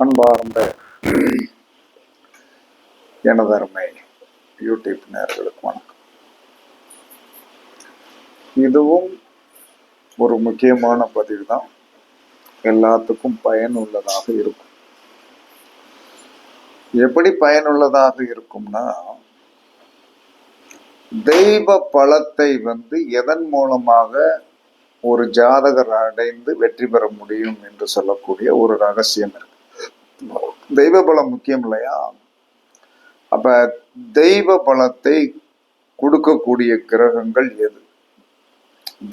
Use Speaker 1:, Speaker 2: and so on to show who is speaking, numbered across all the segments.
Speaker 1: அன்பார்ந்த எனதருமை யூடியூப் நேர்களுக்கு வணக்கம். இதுவும் ஒரு முக்கியமான பதிவு தான் எல்லாத்துக்கும் பயனுள்ளதாக இருக்கும். எப்படி பயனுள்ளதாக இருக்கும்னா தெய்வ பலத்தை வந்து எதன் மூலமாக ஒரு ஜாதகர் அடைந்து வெற்றி பெற முடியும் என்று சொல்லக்கூடிய ஒரு ரகசியம் இருக்கு. தெய்வ பலம் முக்கியம் இல்லையா? அப்ப தெய்வ பலத்தை கொடுக்கக்கூடிய கிரகங்கள் எது?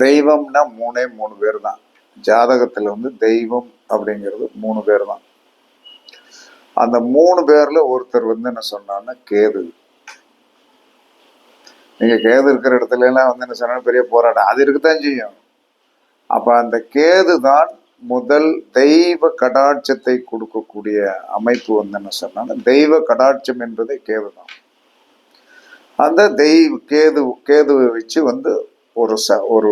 Speaker 1: தெய்வம்னா மூணே மூணு பேர் தான் ஜாதகத்துல வந்து தெய்வம் அப்படிங்கிறது மூணு பேர் தான் அந்த மூணு பேர்ல ஒருத்தர் வந்து என்ன சொன்னான்னா கேது. நீங்க கேது இருக்கிற இடத்துல எல்லாம் வந்து என்ன சொன்னா பெரிய போராட்டம். அது இருக்குதான் செய்யும். அப்ப அந்த கேது தான் முதல் தெய்வ கடாட்சத்தை கொடுக்கக்கூடிய அமைப்பு வந்து என்ன சொன்னா தெய்வ கடாட்சம் என்பதே கேது தான். அந்த தெய்வ கேது கேதுவை வச்சு வந்து ஒரு ச ஒரு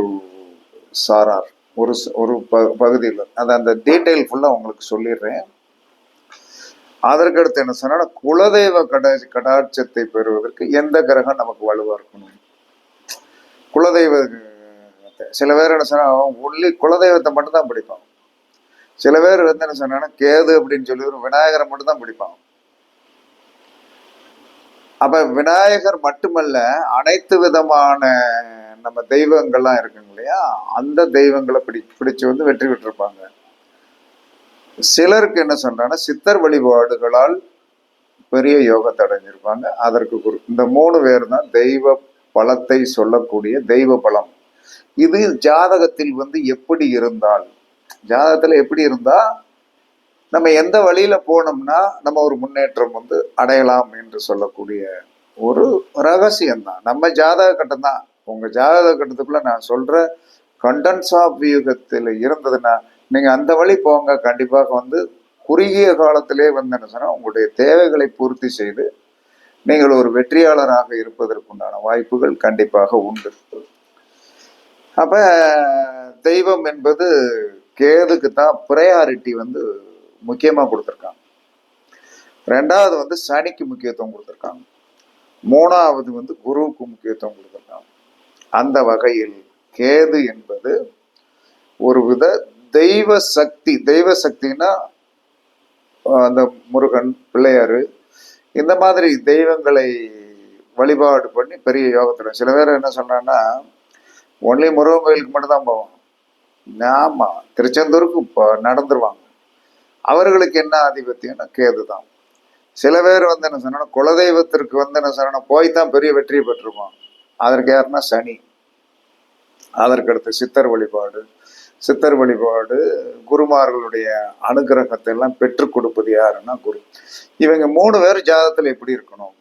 Speaker 1: சாரார் ஒரு ஒரு ப பகுதியில். அது அந்த டீட்டெயில் ஃபுல்லாக உங்களுக்கு சொல்லிடுறேன். அதற்கடுத்து என்ன சொன்னா குலதெய்வ கடா கடாட்சத்தை பெறுவதற்கு எந்த கிரகம் நமக்கு வலுவாக இருக்கணும்? குலதெய்வ சில பேர் என்ன சொன்னால் ஒன்லி குலதெய்வத்தை மட்டும்தான் பிடிப்பான் சில பேர் வந்து என்ன சொன்னா கேது அப்படின்னு சொல்லி ஒரு விநாயகரை மட்டும் தான் பிடிப்பான் அப்ப விநாயகர் மட்டுமல்ல அனைத்து விதமான நம்ம தெய்வங்கள்லாம் இருக்குங்க இல்லையா? அந்த தெய்வங்களை பிடி பிடிச்சு வந்து வெற்றி பெற்றிருப்பாங்க. சிலருக்கு என்ன சொல்றாங்கன்னா சித்தர் வழிபாடுகளால் பெரிய யோகத்தை அடைஞ்சிருப்பாங்க. அதற்கு குரு இந்த மூணு பேர் தான் தெய்வ பலத்தை சொல்லக்கூடிய தெய்வ பலம். இது ஜாதகத்தில் வந்து எப்படி இருந்தால் ஜாதகத்தில் எப்படி இருந்தால் நம்ம எந்த வழியில் போனோம்னா நம்ம ஒரு முன்னேற்றம் வந்து அடையலாம் என்று சொல்லக்கூடிய ஒரு ரகசியம் தான் நம்ம ஜாதக கட்டம் தான். ஜாதக கட்டத்துக்குள்ளே நான் சொல்கிற கண்டன்ஸ் ஆஃப் வியூகத்தில் இருந்ததுன்னா நீங்கள் அந்த வழி போங்க. கண்டிப்பாக வந்து குறுகிய காலத்திலே வந்து என்ன சொன்னால் உங்களுடைய தேவைகளை பூர்த்தி செய்து நீங்கள் ஒரு வெற்றியாளராக இருப்பதற்குண்டான வாய்ப்புகள் கண்டிப்பாக உண்டு. அப்போ தெய்வம் என்பது கேதுக்கு தான் ப்ரையாரிட்டி வந்து முக்கியமாக கொடுத்துருக்காங்க. ரெண்டாவது வந்து சனிக்கு முக்கியத்துவம் கொடுத்துருக்காங்க. மூணாவது வந்து குருவுக்கு முக்கியத்துவம் கொடுத்துருக்காங்க. அந்த வகையில் கேது என்பது ஒரு வித தெய்வ சக்தி தெய்வ சக்தின்னா அந்த முருகன் பிள்ளையார் இந்த மாதிரி தெய்வங்களை வழிபாடு பண்ணி பெரிய யோகத்தில் சில பேர் என்ன சொல்றாங்கன்னா ஒன்லி முருகன் கோயிலுக்கு மட்டும்தான் போவோம் ஆமா திருச்செந்தூருக்கு இப்போ நடந்துருவாங்க. அவர்களுக்கு என்ன ஆதிபத்தியம்னா கேது தான் சில பேர் வந்து என்ன சொன்னா குலதெய்வத்திற்கு வந்து என்ன சொன்னா போய் தான் பெரிய வெற்றியை பெற்றிருப்பான் அதற்கு யாருன்னா சனி. அதற்கடுத்து சித்தர் வழிபாடு. சித்தர் வழிபாடு குருமார்களுடைய அனுகிரகத்தை எல்லாம் பெற்றுக் கொடுப்பது யாருன்னா குரு. இவங்க மூணு பேர் ஜாதத்தில் எப்படி இருக்கணும்?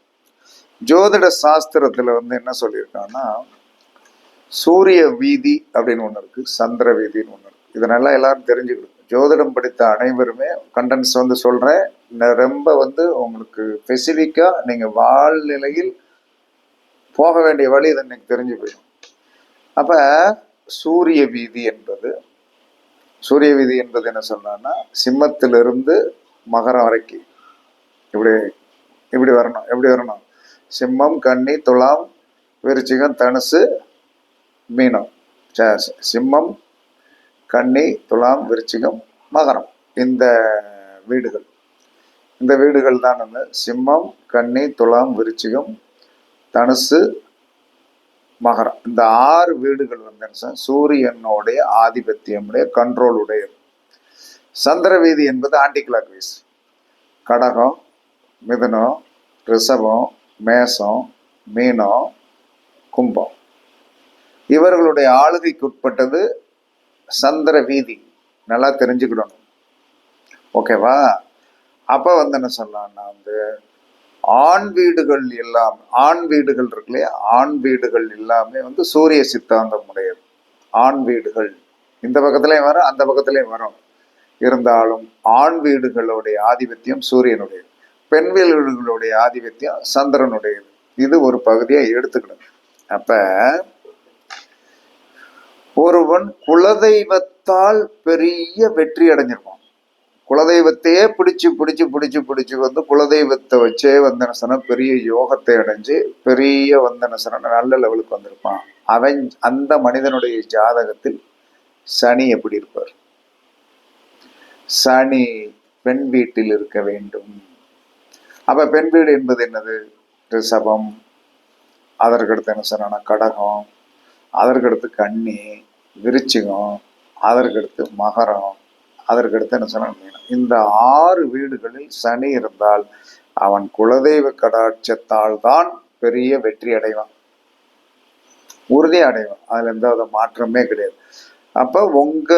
Speaker 1: ஜோதிட சாஸ்திரத்துல வந்து என்ன சொல்லியிருக்காங்கன்னா சூரிய வீதி அப்படின்னு ஒன்று இருக்கு சந்திர வீதின்னு ஒன்று இருக்கு. இதனெல்லாம் எல்லாரும் தெரிஞ்சுக்கணும். ஜோதிடம் படித்த அனைவருமே கண்டென்ட்ஸ் வந்து சொல்றேன். ரொம்ப வந்து உங்களுக்கு ஸ்பெசிஃபிக்காக நீங்கள் வாழ்நிலையில் போக வேண்டிய வழி இதை இன்னைக்கு தெரிஞ்சு போயிடும். அப்போ சூரிய வீதி என்பது சூரிய வீதி என்பது என்ன சொன்னான்னா சிம்மத்திலிருந்து மகரம் வரைக்கும். இப்படி இப்படி வரணும் எப்படி வரணும்? சிம்மம் கன்னி துலாம் விருச்சிகம் தனுசு மீனம் ச- சிம்மம் கன்னி துலாம் விருச்சிகம் மகரம். இந்த வீடுகள். இந்த வீடுகள் தான் வந்து சிம்மம் கன்னி துலாம் விருச்சிகம் தனுசு மகரம். இந்த ஆறு வீடுகள் வந்து என்ன சூரியனுடைய ஆதிபத்தியமுடைய கண்ட்ரோல் உடையது சந்திர வீதி என்பது ஆன்டி கிளாக் வீஸ் கடகம் மிதுனம் ரிஷபம் மேசம் மீனம் கும்பம். இவர்களுடைய ஆளுகைக்குட்பட்டது சந்திர வீதி. நல்லா தெரிஞ்சுக்கிடணும். ஓகேவா? அப்போ வந்து என்ன சொல்லலாம்னா வந்து ஆண் வீடுகள் எல்லாம் ஆண் வீடுகள் இருக்கு இல்லையா? ஆண் வீடுகள் எல்லாமே வந்து சூரிய சித்தாந்தம் உடையது. ஆண் வீடுகள். இந்த பக்கத்துலேயும் வரும் அந்த பக்கத்துலேயும் வரும். இருந்தாலும் ஆண் வீடுகளுடைய ஆதிபத்தியம் சூரியனுடையது. பெண் வீடுகளுடைய ஆதிபத்தியம் சந்திரனுடையது. இது ஒரு பகுதியாக எடுத்துக்கணும். அப்போ ஒருவன் குலதெய்வத்தால் பெரிய வெற்றி அடைஞ்சிருப்பான். குலதெய்வத்தையே பிடிச்சு பிடிச்சு பிடிச்சு பிடிச்சு வந்து குலதெய்வத்தை வச்சே வந்தனசனம் பெரிய யோகத்தை அடைஞ்சு பெரிய வந்தனசனம் நல்ல லெவலுக்கு வந்திருப்பான். அவன் அந்த மனிதனுடைய ஜாதகத்தில் சனி எப்படி இருப்பார்? சனி பெண் வீட்டில் இருக்க வேண்டும். அப்ப பெண் வீடு என்பது என்னது? ரிஷபம் அதற்கடுத்து என்ன சொன்னா கடகம் அதற்கடுத்து கண்ணி விருச்சிகம் அதற்கடுத்து மகரம் அதற்கடுத்து என்ன சொன்ன இந்த ஆறு வீடுகளில் சனி இருந்தால் அவன் குலதெய்வ கடாட்சத்தால் தான் பெரிய வெற்றி அடைவான். உறுதி அடைவான். அதுல எந்த வித மாற்றமே கிடையாது. அப்ப உங்க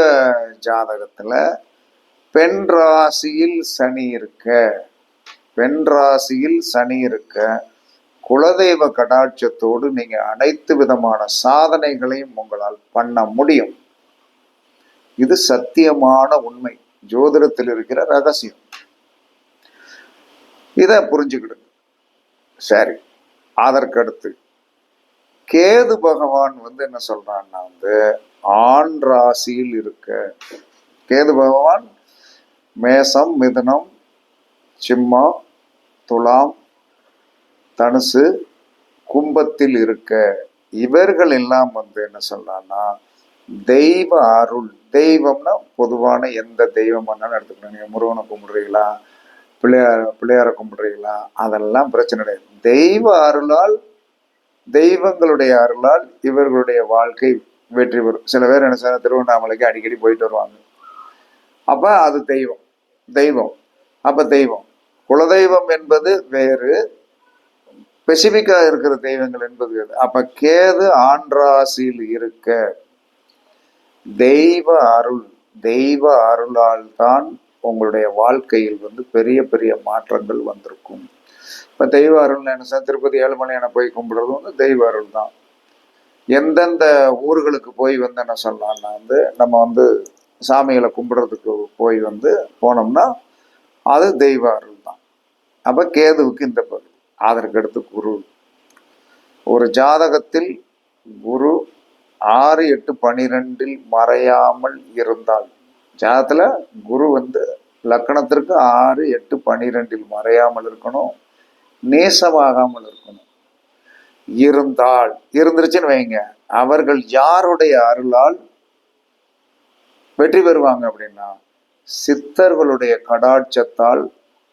Speaker 1: ஜாதகத்துல பெண் ராசியில் சனி இருக்க பெண் ராசியில் சனி இருக்க குலதெய்வ கடாட்சத்தோடு நீங்கள் அனைத்து விதமான சாதனைகளையும் உங்களால் பண்ண முடியும். இது சத்தியமான உண்மை. ஜோதிடத்தில் இருக்கிற ரகசியம். இதை புரிஞ்சுக்கிடுங்க சரி அதற்கடுத்து. கேது பகவான் வந்து என்ன சொல்றான்னா வந்து ஆண் ராசியில் இருக்க கேது பகவான் மேசம் மிதுனம் சிம்மம் துலாம் தனுசு கும்பத்தில் இருக்க இவர்கள் எல்லாம் வந்து என்ன சொல்றான்னா தெய்வ அருள். தெய்வம்னா பொதுவான எந்த தெய்வம் வேணாலும் எடுத்துக்கணும். நீங்க முருகனை கும்பிடுறீங்களா? பிள்ளையார பிள்ளையார கும்பிடுறீங்களா? அதெல்லாம் பிரச்சனை கிடையாது. தெய்வ அருளால் தெய்வங்களுடைய அருளால் இவர்களுடைய வாழ்க்கை வெற்றி பெறும். சில பேர் என்ன செய்யணும் திருவண்ணாமலைக்கு அடிக்கடி போயிட்டு வருவாங்க. அப்ப அது தெய்வம். தெய்வம். அப்ப தெய்வம். குலதெய்வம் என்பது வேறு ஸ்பெசிஃபிக்காக இருக்கிற தெய்வங்கள் என்பது அப்போ கேது ஆண்ராசியில் இருக்க தெய்வ அருள் தெய்வ அருளால் தான் உங்களுடைய வாழ்க்கையில் வந்து பெரிய பெரிய மாற்றங்கள் வந்திருக்கும். இப்போ தெய்வ அருள் என்ன சார்? திருப்பதி ஏழுமலையான போய் கும்பிடுறது வந்து தெய்வ அருள் தான் எந்தெந்த ஊர்களுக்கு போய் வந்து என்ன சொல்லலாம்னா வந்து நம்ம வந்து சாமிகளை கும்பிடுறதுக்கு போய் வந்து போனோம்னா அது தெய்வ அருள் தான் அப்போ கேதுவுக்கு இந்த பகுதி அதற்கடுத்து குரு. ஒரு ஜாதகத்தில் குரு ஆறு எட்டு பனிரெண்டில் மறையாமல் இருந்தால் ஜாதத்தில் குரு வந்து லக்கணத்திற்கு ஆறு எட்டு பனிரெண்டில் மறையாமல் இருக்கணும் நேசமாகாமல் இருக்கணும். இருந்தால் இருந்துருச்சுன்னு வைங்க. அவர்கள் யாருடைய அருளால் வெற்றி பெறுவாங்க அப்படின்னா சித்தர்களுடைய கடாட்சத்தால்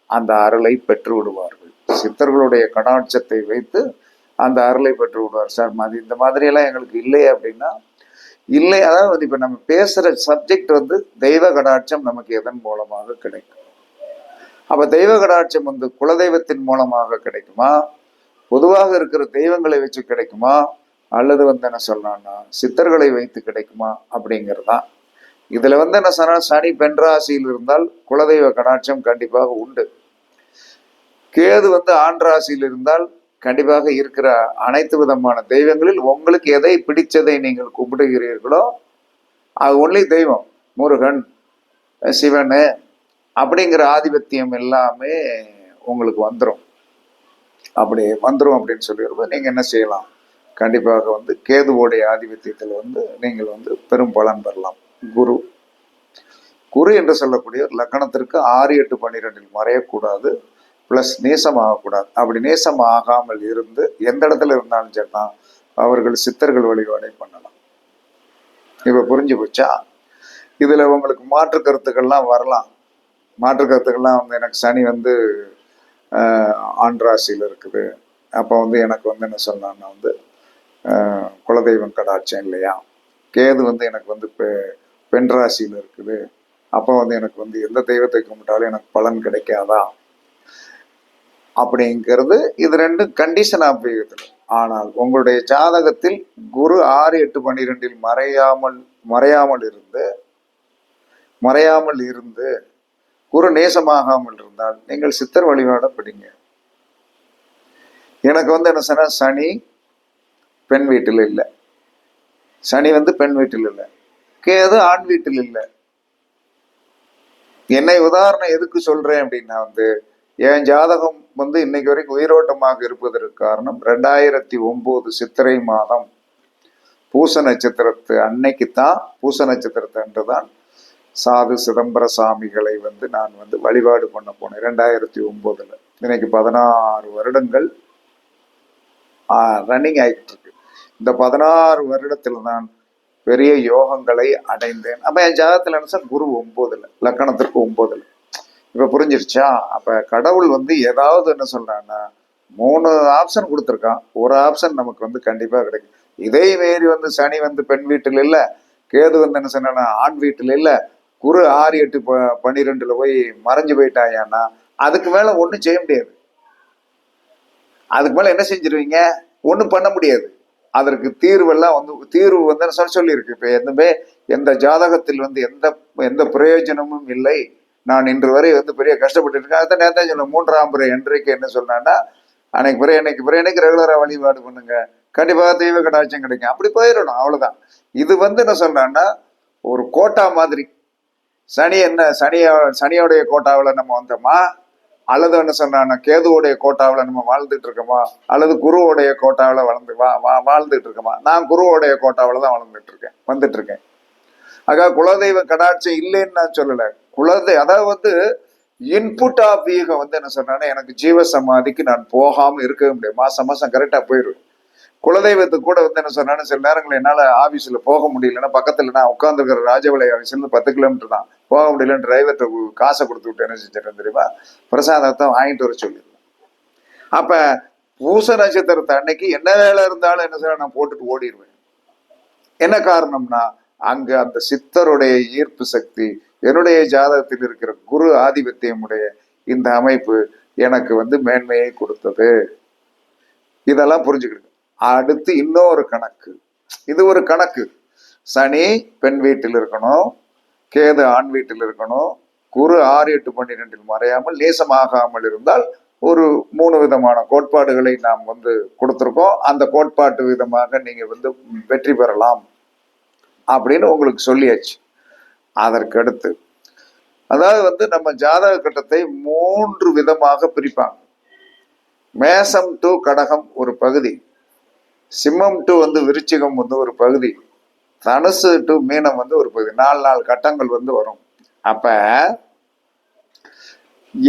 Speaker 1: அந்த அருளை பெற்று விடுவார்கள் சித்தர்களுடைய கடாட்சத்தை வைத்து அந்த அருளை பெற்று விடுவார் சார் மாதிரி இந்த மாதிரி எல்லாம் எங்களுக்கு இல்லையே அப்படின்னா இல்லை அதாவது இப்ப நம்ம பேசுற சப்ஜெக்ட் வந்து தெய்வ கடாட்சம் நமக்கு எதன் மூலமாக கிடைக்கும்? அப்ப தெய்வ கடாட்சம் வந்து குலதெய்வத்தின் மூலமாக கிடைக்குமா? பொதுவாக இருக்கிற தெய்வங்களை வச்சு கிடைக்குமா? அல்லது வந்து என்ன சொல்லலாம்னா சித்தர்களை வைத்து கிடைக்குமா? அப்படிங்கிறது தான் இதுல வந்து என்ன சொன்னா சனி பெண் ராசியில் இருந்தால் குலதெய்வ கடாட்சம் கண்டிப்பாக உண்டு. கேது வந்து ஆண் ராசியில் இருந்தால் கண்டிப்பாக இருக்கிற அனைத்து விதமான தெய்வங்களில் உங்களுக்கு எதை பிடித்ததை நீங்கள் கும்பிடுகிறீர்களோ அது ஒன்லி தெய்வம். முருகன் சிவன் அப்படிங்கிற ஆதிபத்தியம் எல்லாமே உங்களுக்கு வந்துடும் அப்படி வந்துடும் அப்படின்னு சொல்லிடும்போது நீங்கள் என்ன செய்யலாம்? கண்டிப்பாக வந்து கேதுவோடைய ஆதிபத்தியத்தில் வந்து நீங்கள் வந்து பெரும் பலன் பெறலாம். குரு. குரு என்று சொல்லக்கூடிய லக்கணத்திற்கு ஆறு எட்டு பன்னிரெண்டில் மறையக்கூடாது. ப்ளஸ் நேசம் ஆகக்கூடாது அப்படி நேசம் ஆகாமல் இருந்து எந்த இடத்துல இருந்தாலும் சரிதான். அவர்கள் சித்தர்கள் வழிபாடை பண்ணலாம். இப்போ புரிஞ்சு போச்சா? இதில் உங்களுக்கு மாற்று கருத்துக்கள்லாம் வரலாம். மாற்று கருத்துக்கள்லாம் வந்து எனக்கு சனி வந்து ஆஹ், ஆண் ராசியில் இருக்குது. அப்போ வந்து எனக்கு வந்து என்ன சொல்லலாம்னா வந்து குலதெய்வம் கடாட்சம் இல்லையா? கேது வந்து எனக்கு வந்து பெ பெண் ராசியில் இருக்குது. அப்போ வந்து எனக்கு வந்து எந்த தெய்வத்தை கும்பிட்டாலும் எனக்கு பலன் கிடைக்காதா? அப்படிங்கிறது இது ரெண்டும் கண்டிஷன் ஆபியத்தில் ஆனால் உங்களுடைய ஜாதகத்தில் குரு ஆறு எட்டு பன்னிரெண்டில் மறையாமல் மறையாமல் இருந்து மறையாமல் இருந்து குரு நேசமாகாமல் இருந்தால் நீங்கள் சித்தர் வழிபாட படிங்க. எனக்கு வந்து என்ன சொன்னா சனி பெண் வீட்டில் இல்லை. சனி வந்து பெண் வீட்டில் இல்லை. கேது ஆண் வீட்டில் இல்லை. என்னை உதாரணம் எதுக்கு சொல்றேன் அப்படின்னா வந்து என் ஜாதகம் வந்து இன்னைக்கு வரைக்கும் உயிரோட்டமாக இருப்பதற்கு காரணம் ரெண்டாயிரத்தி ஒன்பது சித்திரை மாதம் பூச நட்சத்திரத்து அன்னைக்கு தான் பூச நட்சத்திரத்து அன்று தான் சாது சிதம்பர சாமிகளை வந்து நான் வந்து வழிபாடு பண்ண போனேன் ரெண்டாயிரத்தி ஒன்பதுல. இன்னைக்கு பதினாறு வருடங்கள் ரன்னிங் ஆகிட்டு இருக்கு இந்த பதினாறு வருடத்தில் நான் பெரிய யோகங்களை அடைந்தேன். அப்ப என் ஜாதகத்துல என்ன சார் குரு ஒன்பதுல லக்கணத்திற்கு ஒன்பதுல. இப்போ புரிஞ்சிருச்சா? அப்போ கடவுள் வந்து ஏதாவது என்ன சொல்கிறான்னா மூணு ஆப்ஷன் கொடுத்துருக்கான். ஒரு ஆப்ஷன் நமக்கு வந்து கண்டிப்பாக கிடைக்கும். இதே மாரி வந்து சனி வந்து பெண் வீட்டில் இல்லை கேது வந்து என்ன சொன்னா ஆண் வீட்டில் இல்லை குரு ஆறு எட்டு ப- பன்னிரெண்டில் போய் மறைஞ்சு போயிட்டாயான்னா அதுக்கு மேலே ஒன்றும் செய்ய முடியாது. அதுக்கு மேலே என்ன செஞ்சிருவீங்க? ஒன்றும் பண்ண முடியாது. அதற்கு தீர்வெல்லாம் வந்து தீர்வு வந்து சொல்ல சொல்லியிருக்கு? இப்போ எதுவுமே எந்த ஜாதகத்தில் வந்து எந்த எந்த பிரயோஜனமும் இல்லை. நான் இன்று வரை வந்து பெரிய கஷ்டப்பட்டு இருக்கேன். அதை நேரத்தை சொன்ன மூன்றாம் பிறை என்றைக்கு என்ன சொன்னான்னா அன்னைக்கு பிறை அன்னைக்கு பிறை அன்னைக்கு ரெகுலராக வழிபாடு பண்ணுங்க. கண்டிப்பாக தெய்வ கடாட்சியம் கிடைக்கும். அப்படி போயிடணும் அவ்வளோதான் இது வந்து என்ன சொல்றான்னா ஒரு கோட்டா மாதிரி. சனி என்ன சனிய சனியோடைய கோட்டாவில் நம்ம வந்தோமா? அல்லது என்ன சொன்னா கேதுவோடைய கோட்டாவில் நம்ம வாழ்ந்துட்டு இருக்கோமா? அல்லது குருவோடைய கோட்டாவில் வளர்ந்து வா வா- வாழ்ந்துட்டு இருக்கோமா? நான் குருவோடைய கோட்டாவில் தான் வளர்ந்துட்டு இருக்கேன் வந்துட்டு இருக்கேன். ஆக குலதெய்வ கடாட்சியம் இல்லைன்னு நான் சொல்லலை. குழந்தை அதாவது வந்து இன்புட் ஆஃப் ஈகம் வந்து என்ன சொன்னானே எனக்கு ஜீவ சமாதிக்கு நான் போகாம இருக்கவே முடியாது. மாசம் மாசம் கரெக்டா போயிடுவேன் குலதெய்வத்துக்கு கூட வந்து என்ன சொன்னாலும் சில நேரங்கள் என்னால் ஆஃபீஸில் போக முடியலன்னா பக்கத்தில் நான் உட்காந்துருக்கிற ராஜவலை ஆஃபீஸ்லேருந்து பத்து கிலோமீட்டர் தான். போக முடியலன்னு டிரைவர்கிட்ட காசை கொடுத்து விட்டு என்ன செஞ்சிட்டேன் தெரியுமா? பிரசாதத்தை வாங்கிட்டு வர சொல்லிடுவேன் அப்போ பூச நட்சத்திரத்தை அன்னைக்கு என்ன வேலை இருந்தாலும் என்ன செய்ய நான் போட்டுட்டு ஓடிடுவேன். என்ன காரணம்னா அங்கே அந்த சித்தருடைய ஈர்ப்பு சக்தி என்னுடைய ஜாதகத்தில் இருக்கிற குரு ஆதிபத்தியமுடைய இந்த அமைப்பு எனக்கு வந்து மேன்மையை கொடுத்தது. இதெல்லாம் புரிஞ்சுக்கிடுங்க. அடுத்து இன்னொரு கணக்கு. இது ஒரு கணக்கு. சனி பெண் வீட்டில் இருக்கணும். கேது ஆண் வீட்டில் இருக்கணும். குரு ஆறு எட்டு பன்னிரெண்டில் மறையாமல் நேசமாகாமல் இருந்தால் ஒரு மூணு விதமான கோட்பாடுகளை நாம் வந்து கொடுத்துருக்கோம். அந்த கோட்பாட்டு விதமாக நீங்க வந்து வெற்றி பெறலாம் அப்படின்னு உங்களுக்கு சொல்லியாச்சு. அதற்கு அடுத்து அதாவது வந்து நம்ம ஜாதக கட்டத்தை மூன்று விதமாக பிரிப்பாங்க. மேசம் டு கடகம் ஒரு பகுதி. சிம்மம் டு வந்து விருச்சிகம் வந்து ஒரு பகுதி. தனுசு டு மீனம் வந்து ஒரு பகுதி. நாலு நாலு கட்டங்கள் வந்து வரும். அப்ப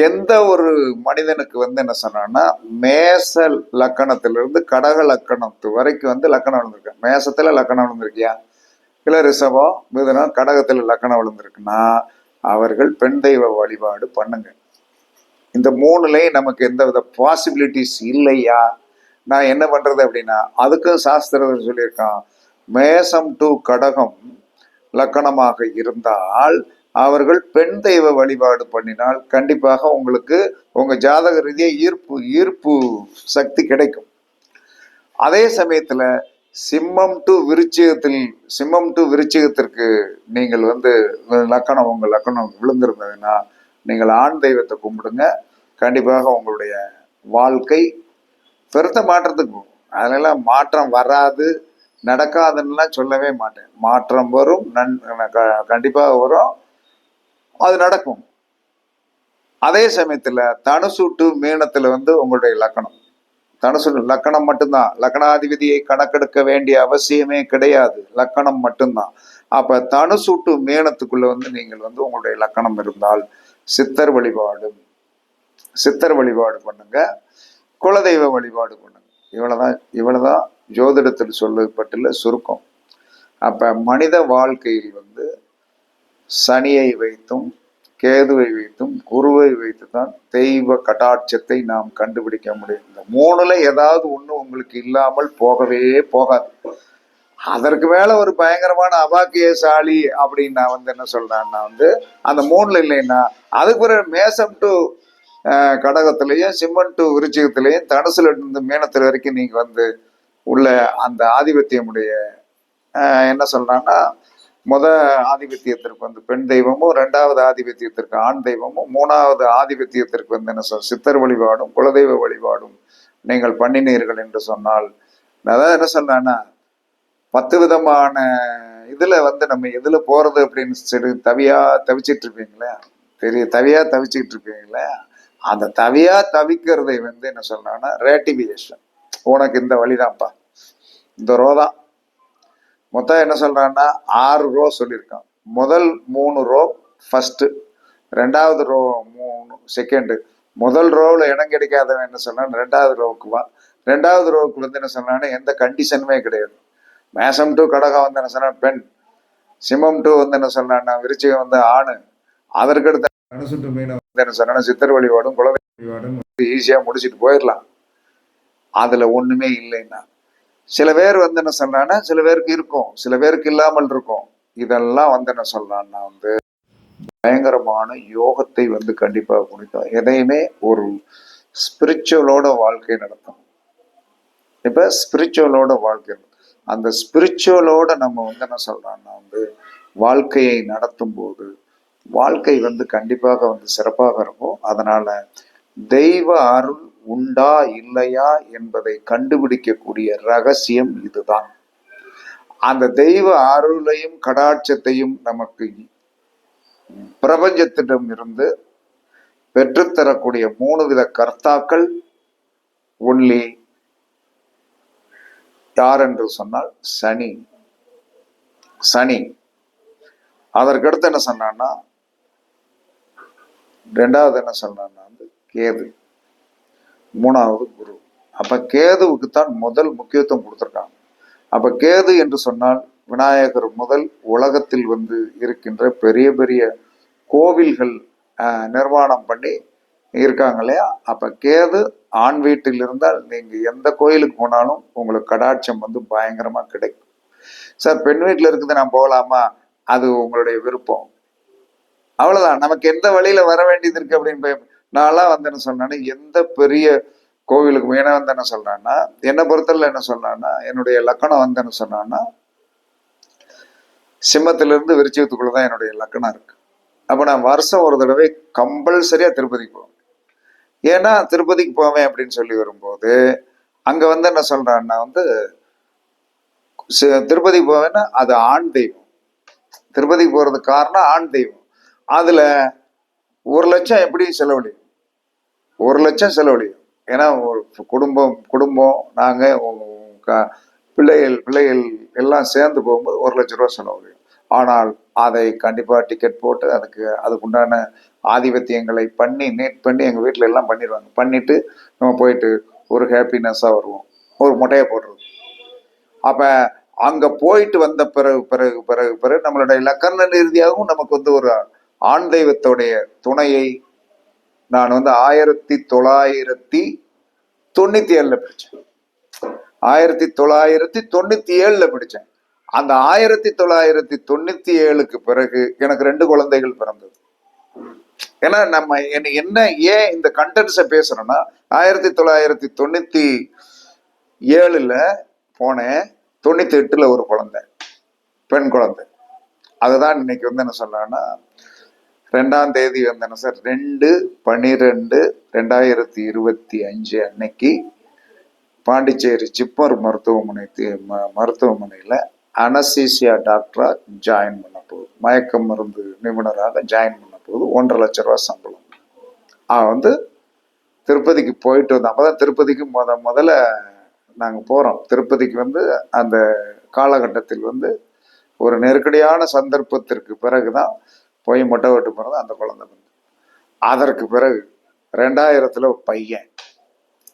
Speaker 1: எந்த ஒரு மனிதனுக்கு வந்து என்ன சொன்னான்னா மேச லக்கணத்திலிருந்து கடக லக்கணத்து வரைக்கும் வந்து லக்கணம் விழுந்திருக்கு மேசத்துல லக்கணம் விழுந்திருக்கியா இல்லை ரிஷபம் மிதுனம் கடகத்தில் லக்கணம் விழுந்திருக்குன்னா அவர்கள் பெண் தெய்வ வழிபாடு பண்ணுங்க. இந்த மூணுலயும் நமக்கு எந்த வித பாசிபிலிட்டிஸ் இல்லையா? நான் என்ன பண்ணுறது அப்படின்னா அதுக்கும் சாஸ்திரம் சொல்லியிருக்கான் மேசம் டு கடகம் லக்கணமாக இருந்தால் அவர்கள் பெண் தெய்வ வழிபாடு பண்ணினால் கண்டிப்பாக உங்களுக்கு உங்கள் ஜாதக ரீதியாக ஈர்ப்பு ஈர்ப்பு சக்தி கிடைக்கும். அதே சமயத்தில் சிம்மம் டு விருச்சிகத்தில் சிம்மம் டு விருச்சிகத்திற்கு நீங்கள் வந்து லக்கணம் உங்கள் லக்கணம் விழுந்திருந்ததுன்னா நீங்கள் ஆண் தெய்வத்தை கும்பிடுங்க. கண்டிப்பாக உங்களுடைய வாழ்க்கை பெருத்த மாற்றத்துக்கு போகும். அதனால மாற்றம் வராது நடக்காதுன்னுலாம் சொல்லவே மாட்டேன். மாற்றம் வரும் நன் க- கண்டிப்பாக வரும். அது நடக்கும். அதே சமயத்தில் தனுசு டு மீனத்தில் வந்து உங்களுடைய லக்கணம். தனுசு லக்கணம் மட்டும்தான். லக்கணாதிபதியை கணக்கெடுக்க வேண்டிய அவசியமே கிடையாது. லக்கணம் மட்டும்தான். அப்ப தனுசு டு வந்து நீங்கள் வந்து உங்களுடைய லக்கணம் இருந்தால் சித்தர் வழிபாடு சித்தர் வழிபாடு பண்ணுங்க. குலதெய்வ வழிபாடு பண்ணுங்க. இவ்வளவுதான் இவ்வளவுதான் ஜோதிடத்தில் சொல்லப்பட்டுள்ள சுருக்கம். அப்ப மனித வாழ்க்கையில் வந்து சனியை வைத்தும் கேதுவை வைத்தும் குருவை வைத்து தான் தெய்வ கட்டாட்சத்தை நாம் கண்டுபிடிக்க முடியும். இந்த மூணுல ஏதாவது ஒன்று உங்களுக்கு இல்லாமல் போகவே போகாது. அதற்கு மேல ஒரு பயங்கரமான அபாக்கியசாலி அப்படின்னு நான் வந்து என்ன சொல்றேன்னா வந்து அந்த மூணுல இல்லைன்னா அதுக்கு பிறகு மேசம் டு கடகத்திலையும் சிம்மன் டு விருச்சிகத்திலையும் தனுசுல இருந்து மீனத்தில் வரைக்கும் நீங்க வந்து உள்ள அந்த ஆதிபத்தியமுடைய என்ன சொல்றாங்கன்னா முத ஆதிபத்தியத்திற்கு வந்து பெண் தெய்வமும் ரெண்டாவது ஆதிபத்தியத்திற்கு ஆண் தெய்வமும் மூணாவது ஆதிபத்தியத்திற்கு வந்து என்ன சொல் சித்தர் வழிபாடும் குலதெய்வ வழிபாடும் நீங்கள் பண்ணினீர்கள் என்று சொன்னால் அதான் என்ன சொல்றேன்னா பத்து விதமான இதுல வந்து நம்ம எதுல போறது அப்படின்னு சொல்லி தவியா தவிச்சிட்டு இருப்பீங்களே பெரிய தவியா தவிச்சுக்கிட்டு இருப்பீங்களே அந்த தவியா தவிக்கிறதை வந்து என்ன சொல்றேன்னா ரேட்டிவியேஷன் உனக்கு இந்த வழிதான்ப்பா. இந்த ரோ தான் மொத்தம் என்ன சொல்கிறான்னா ஆறு ரோ சொல்லியிருக்கான். முதல் மூணு ரோ ஃபஸ்ட்டு ரெண்டாவது ரோ மூணு செகண்டு முதல் ரோவில் இடம் கிடைக்காதவன் என்ன சொன்னான் ரெண்டாவது ரோவுக்கு வா. ரெண்டாவது ரோவுக்கு வந்து என்ன சொன்னான்னு எந்த கண்டிஷனுமே கிடையாது. மேசம் டு கடகம் வந்து என்ன சொன்னான் பெண். சிம்மம் டு வந்து என்ன சொன்னான்னா விருச்சிகம் வந்து ஆணு. அதற்கடுத்த அனுசுட்டு மீன் வந்து என்ன சொன்னா சித்தர் வழிபாடும் குலதெய்வ வழிபாடும் வந்து ஈஸியாக முடிச்சுட்டு போயிடலாம். அதில் ஒன்றுமே இல்லைன்னா. சில பேர் வந்து என்ன சொல்றான்னா சில பேருக்கு இருக்கும் சில பேருக்கு இல்லாமல் இருக்கும். இதெல்லாம் வந்து என்ன சொல்றான்னா வந்து பயங்கரமான யோகத்தை வந்து கண்டிப்பாக குடிக்கும் எதையுமே ஒரு ஸ்பிரிச்சுவலோட வாழ்க்கை நடத்தும் இப்போ ஸ்பிரிச்சுவலோட வாழ்க்கை. அந்த ஸ்பிரிச்சுவலோட நம்ம வந்து என்ன சொல்றோம்னா வந்து வாழ்க்கையை நடத்தும் போது வாழ்க்கை வந்து கண்டிப்பாக வந்து சிறப்பாக இருக்கும். அதனால தெய்வ அருள் உண்டா இல்லையா என்பதை கண்டுபிடிக்கக்கூடிய ரகசியம் இதுதான். அந்த தெய்வ அருளையும் கடாட்சத்தையும் நமக்கு பிரபஞ்சத்திடம் இருந்து பெற்றுத்தரக்கூடிய மூணு வித கர்த்தாக்கள் ஒன்லி யார் என்று சொன்னால் சனி. சனி. அதற்கடுத்து என்ன சொன்னான்னா ரெண்டாவது என்ன சொன்னான்னா வந்து கேது. மூணாவது குரு. அப்ப கேதுவுக்கு தான் முதல் முக்கியத்துவம் கொடுத்துருக்காங்க. அப்ப கேது என்று சொன்னால் விநாயகர் முதல் உலகத்தில் வந்து இருக்கின்ற பெரிய பெரிய கோவில்கள் நிர்மாணம் பண்ணி இருக்காங்க இல்லையா? அப்ப கேது ஆண் வீட்டில் இருந்தால் நீங்க எந்த கோயிலுக்கு போனாலும் உங்களுக்கு கடாட்சம் வந்து பயங்கரமா கிடைக்கும். சார் பெண் வீட்டில் இருக்குது நான் போகலாமா? அது உங்களுடைய விருப்பம். அவ்வளவுதான். நமக்கு எந்த வழியில வர வேண்டியது இருக்கு அப்படின்னு நான்லாம் வந்து என்ன சொன்னேன்னா எந்த பெரிய கோவிலுக்கு ஏன்னா வந்து என்ன சொல்றேன்னா என்னை பொறுத்தல என்ன சொன்னான்னா என்னுடைய லக்கணம் வந்து என்ன சொன்னான்னா சிம்மத்திலிருந்து விருச்சிகத்துக்குள்ள தான் என்னுடைய லக்கணம் இருக்கு. அப்போ நான் வருஷம் ஒரு தடவை கம்பல்சரியாக திருப்பதிக்கு போவேன். ஏன்னா திருப்பதிக்கு போவேன் அப்படின்னு சொல்லி வரும்போது அங்கே வந்து என்ன சொல்கிறான்னா வந்து திருப்பதிக்கு போவேன்னா அது ஆண் தெய்வம். திருப்பதிக்கு போகிறதுக்கு காரணம் ஆண் தெய்வம். அதில் ஒரு லட்சம் எப்படி செலவழி ஒரு லட்சம் செலவழியும். ஏன்னா குடும்பம் குடும்பம் நாங்கள் பிள்ளைகள் பிள்ளைகள் எல்லாம் சேர்ந்து போகும்போது ஒரு லட்ச ரூபா செலவழியும். ஆனால் அதை கண்டிப்பாக டிக்கெட் போட்டு அதுக்கு அதுக்குண்டான ஆதிபத்தியங்களை பண்ணி நீட் பண்ணி எங்கள் வீட்டில் எல்லாம் பண்ணிடுவாங்க. பண்ணிட்டு நம்ம போயிட்டு ஒரு ஹாப்பினஸ்ஸாக வருவோம். ஒரு முட்டையை போடுறது. அப்போ அங்கே போயிட்டு வந்த பிறகு பிறகு பிறகு பிறகு நம்மளுடைய லக்கண ரீதியாகவும் நமக்கு வந்து ஒரு ஆண் தெய்வத்துடைய துணையை நான் வந்து ஆயிரத்தி தொள்ளாயிரத்தி தொண்ணூத்தி ஏழுல படித்தேன் ஆயிரத்தி தொள்ளாயிரத்தி தொண்ணூத்தி ஏழுல படித்தேன் அந்த ஆயிரத்தி தொள்ளாயிரத்தி தொண்ணூத்தி ஏழுக்கு பிறகு எனக்கு ரெண்டு குழந்தைகள் பிறந்தது. ஏன்னா நம்ம என்ன என்ன ஏன் இந்த கண்டென்ட்ஸை பேசுறேன்னா ஆயிரத்தி தொள்ளாயிரத்தி தொண்ணூத்தி ஏழுல போனேன். தொண்ணூத்தி எட்டுல ஒரு குழந்தை பெண் குழந்தை. அதுதான் இன்னைக்கு வந்து என்ன சொல்லலாம்னா ரெண்டாம் தேதி வந்து சார் ரெண்டு பன்னிரெண்டு ரெண்டாயிரத்தி இருபத்தி அஞ்சு அன்னைக்கு பாண்டிச்சேரி ஜிப்மர் மருத்துவமனை ம- மருத்துவமனையில் அனசீசியா டாக்டராக ஜாயின் பண்ண போகுது. மயக்க மருந்து நிபுணராக ஜாயின் பண்ண போகுது. ஒன்றரை லட்ச ரூபா சம்பளம். அவன் வந்து திருப்பதிக்கு போயிட்டு வந்தோம். அப்பதான் திருப்பதிக்கு முத முதல்ல நாங்கள் போகிறோம் திருப்பதிக்கு வந்து அந்த காலகட்டத்தில் வந்து ஒரு நெருக்கடியான சந்தர்ப்பத்திற்கு பிறகு தான் போய் மொட்டை வெட்டு போகிறது அந்த குழந்தை வந்து. அதற்கு பிறகு ரெண்டாயிரத்தில் பையன்.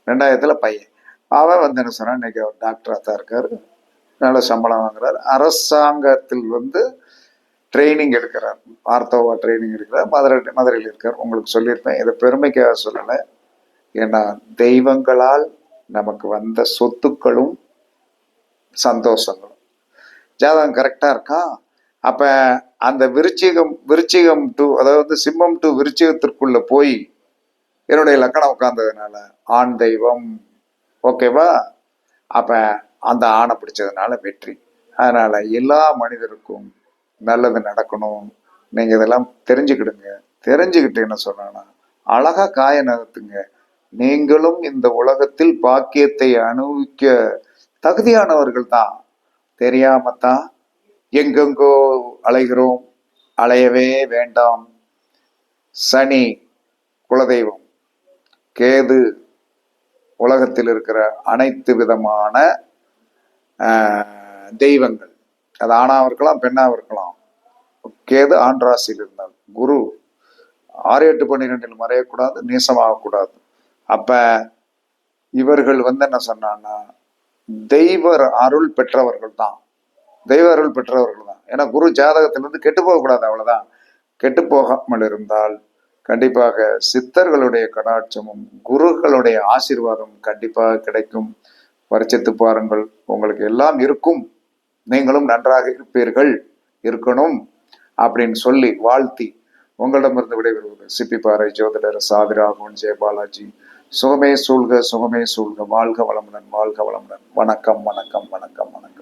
Speaker 1: ரெண்டாயிரத்தில் பையன். அவன் வந்து என்ன சொன்னா இன்னைக்கு அவர் டாக்டராக தான் இருக்கார். நல்ல சம்பளம் வாங்குறார். அரசாங்கத்தில் வந்து ட்ரைனிங் எடுக்கிறார். ஆர்த்தோவா ட்ரைனிங் எடுக்கிறார். மதுரை மதுரையில் இருக்கார். உங்களுக்கு சொல்லியிருப்பேன். இதை பெருமைக்காக சொல்லலை. ஏன்னா தெய்வங்களால் நமக்கு வந்த சொத்துக்களும் சந்தோஷங்களும். ஜாதகம் கரெக்டாக இருக்கா? அப்போ அந்த விருச்சிகம் விருச்சிகம் டு அதாவது சிம்மம் டு விருச்சிகத்திற்குள்ள போய் என்னுடைய லக்கணம் உட்கார்ந்ததுனால ஆண் தெய்வம் ஓகேவா அப்போ அந்த ஆணை பிடிச்சதுனால வெற்றி. அதனால எல்லா மனிதருக்கும் நல்லது நடக்கணும். நீங்கள் இதெல்லாம் தெரிஞ்சுக்கிடுங்க. தெரிஞ்சுக்கிட்டு என்ன சொன்னா அழகா காய நகர்த்துங்க. நீங்களும் இந்த உலகத்தில் பாக்கியத்தை அனுபவிக்க தகுதியானவர்கள் தான். தெரியாமத்தான் எங்கெங்கோ அலைகிறோம் அலையவே வேண்டாம். சனி குலதெய்வம். கேது உலகத்தில் இருக்கிற அனைத்து விதமான தெய்வங்கள். அது ஆணாக இருக்கலாம் பெண்ணாக இருக்கலாம். கேது ஆண் ராசியில் இருந்தால் குரு ஆறு எட்டு பன்னிரெண்டில் மறையக்கூடாது நீசமாகக்கூடாது. அப்போ இவர்கள் வந்து என்ன சொன்னான்னா தெய்வ அருள் பெற்றவர்கள் தான் தெய்வ அருள் பெற்றவர்கள் தான். ஏன்னா குரு ஜாதகத்திலிருந்து கெட்டு போகக்கூடாது அவ்வளவுதான். கெட்டு போகாமல் இருந்தால் கண்டிப்பாக சித்தர்களுடைய கடாட்சமும் குருக்களுடைய ஆசீர்வாதம் கண்டிப்பாக கிடைக்கும். பரிச்சத்து பாருங்கள். உங்களுக்கு எல்லாம் இருக்கும். நீங்களும் நன்றாக இருப்பீர்கள். இருக்கணும் அப்படின்னு சொல்லி வாழ்த்தி உங்களிடமிருந்து விடைபெறுவது சிப்பிப்பாறை ஜோதிடர் சாதிராகவன் ஜெயபாலாஜி சுகமே சூழ்க சுகமே சூழ்க. வாழ்க வளமுடன் வாழ்க வளமுடன். வணக்கம் வணக்கம் வணக்கம் வணக்கம்.